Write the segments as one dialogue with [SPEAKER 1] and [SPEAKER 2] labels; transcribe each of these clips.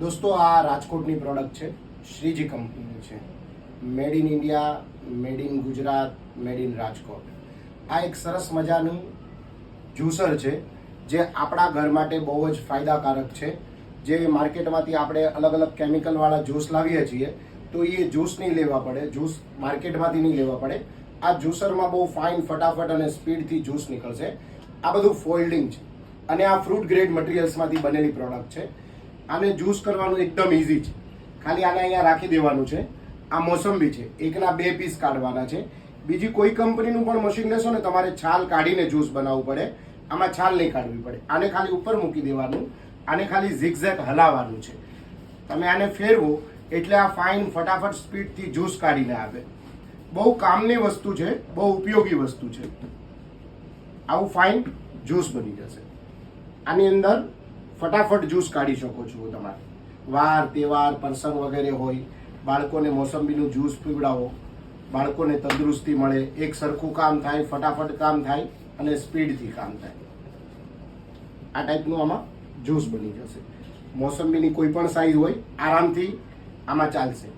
[SPEAKER 1] દોસ્તો, આ રાજકોટની પ્રોડક્ટ છે, શ્રીજી કંપનીની છે. Made in India made in Gujarat made in Rajkot. આ એક સરસ મજાનું જ્યુસર છે, જે આપણા ઘર માટે બહુ જ ફાયદાકારક છે. જે માર્કેટમાંથી આપણે અલગ અલગ કેમિકલવાળા જ્યુસ લાવીએ છીએ, તો એ જ્યુસ નહીં લેવા પડે જ્યુસ માર્કેટમાંથી નહીં લેવા પડે. આ જ્યુસરમાં બહુ ફાઇન ફટાફટ અને સ્પીડથી જ્યુસ નીકળશે. આ બધું ફોલ્ડિંગ છે. અને આ ફ્રૂટ ગ્રેડ મટીરિયલ્સમાંથી બનેલી પ્રોડક્ટ છે. આને જ્યુસ કરવાનું એકદમ ઇઝી છે. ખાલી આને અહીંયા રાખી દેવાનું છે. આ મોસંબી છે. એકના બે પીસ કાઢવાના છે. બીજી કોઈ કંપનીનું પણ મશીન લેશો ને તમારે છાલ કાઢીને જ્યુસ બનાવવું પડે. આમાં છાલ નહીં કાઢવી પડે. આને ખાલી ઉપર મૂકી દેવાનું. આને ખાલી ઝિગઝેગ હલાવવાનું છે. તમે આને ફેરવો એટલે આ ફાઇન ફટાફટ સ્પીડથી જ્યુસ કાઢીને આવે. બહુ કામની વસ્તુ છે. બહુ ઉપયોગી વસ્તુ છે. આવું ફાઇન જ્યુસ બની જશે. આની અંદર ફટાફટ જ્યુસ કાઢી શકો છો તમારે. વાર તહેવાર, પ્રસંગ વગેરે હોય, બાળકોને મોસંબીનું જ્યુસ પીવડાવો, બાળકોને તંદુરસ્તી મળે, એક સરખું કામ થાય, ફટાફટ કામ થાય અને સ્પીડથી કામ થાય. આ ટાઈપનું આમાં જ્યુસ બની જશે. મોસંબીની કોઈ પણ સાઈઝ હોય, આરામથી આમાં ચાલશે.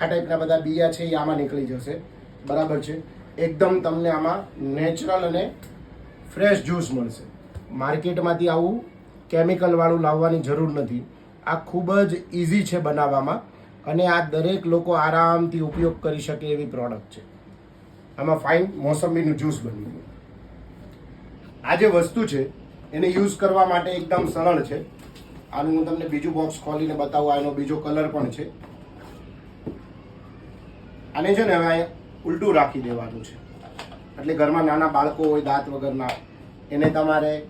[SPEAKER 1] આ ટાઈપના બધા બીયા છે એ આમાં નીકળી જશે. બરાબર છે? એકદમ તમને આમાં નેચરલ અને ફ્રેશ જ્યુસ મળશે. માર્કેટમાંથી આવું કેમિકલવાળું લાવવાની જરૂર નથી. આ ખૂબ જ ઇઝી છે બનાવવામાં અને આ દરેક લોકો આરામથી ઉપયોગ કરી શકે એવી પ્રોડક્ટ છે. આમાં ફાઇન મોસંબીનું જ્યુસ બની ગયું આ જે વસ્તુ છે, એને યુઝ કરવા માટે એકદમ સરળ છે. આનું હું તમને બીજું બોક્સ ખોલીને બતાવું આનો બીજો કલર પણ છે. આને છે ને હવે ઉલટું રાખી દેવાનું છે. એટલે ઘરમાં નાના બાળકો હોય, દાંત વગરના, એને તમારે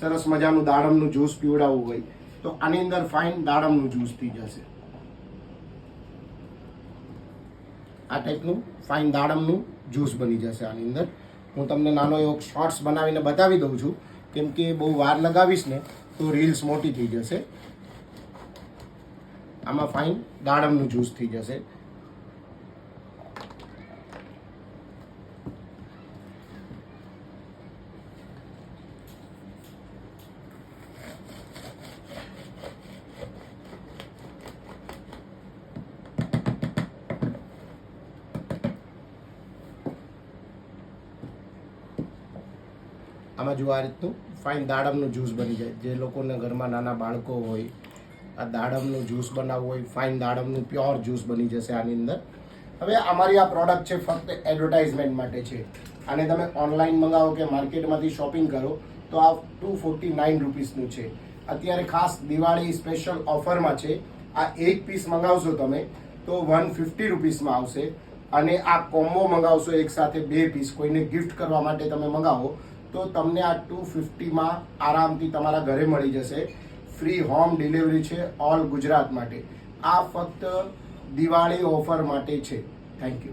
[SPEAKER 1] સરસ મજાનું દાડમનું જ્યુસ પીવડાવવું હોય, તો આની અંદર ફાઇન દાડમનું જ્યુસ થઈ જશે. આ ટાઈપનું ફાઇન દાડમનું જ્યુસ બની જશે આની અંદર. હું તમને નાનો એવો શોર્ટ્સ બનાવીને બતાવી દઉં છું. કેમ કે બહુ વાર લગાવીશ ને, તો રીલ્સ મોટી થઈ જશે. આમાં ફાઇન દાડમનું જ્યુસ થઈ જશે. આમાં જો આ રીતનું ફાઇન દાડમનું જ્યુસ બની જાય. જે લોકોને ઘરમાં નાના બાળકો હોય, આ દાડમનું જ્યુસ બનાવવું હોય ફાઇન દાડમનું પ્યોર જ્યુસ બની જશે આની અંદર. હવે અમારી આ પ્રોડક્ટ છે ફક્ત એડવર્ટાઇઝમેન્ટ માટે છે. આને તમે ઓનલાઈન મંગાવો કે માર્કેટમાંથી શોપિંગ કરો, તો આ ટુ ફોર્ટી નાઇન રૂપીસનું છે. અત્યારે ખાસ દિવાળી સ્પેશિયલ ઓફરમાં છે. આ એક પીસ મંગાવશો તમે, તો વન ફિફ્ટી રૂપીસમાં આવશે. અને આ કોમ્બો મંગાવશો એક સાથે બે પીસ કોઈને ગિફ્ટ કરવા માટે તમે મંગાવો તો તમને આ ટુ ફિફ્ટીમાં આરામથી તમારા ઘરે મળી જશે. ફ્રી હોમ ડિલિવરી છે ઓલ ગુજરાત માટે. આ ફક્ત દિવાળી ઓફર માટે છે. Thank you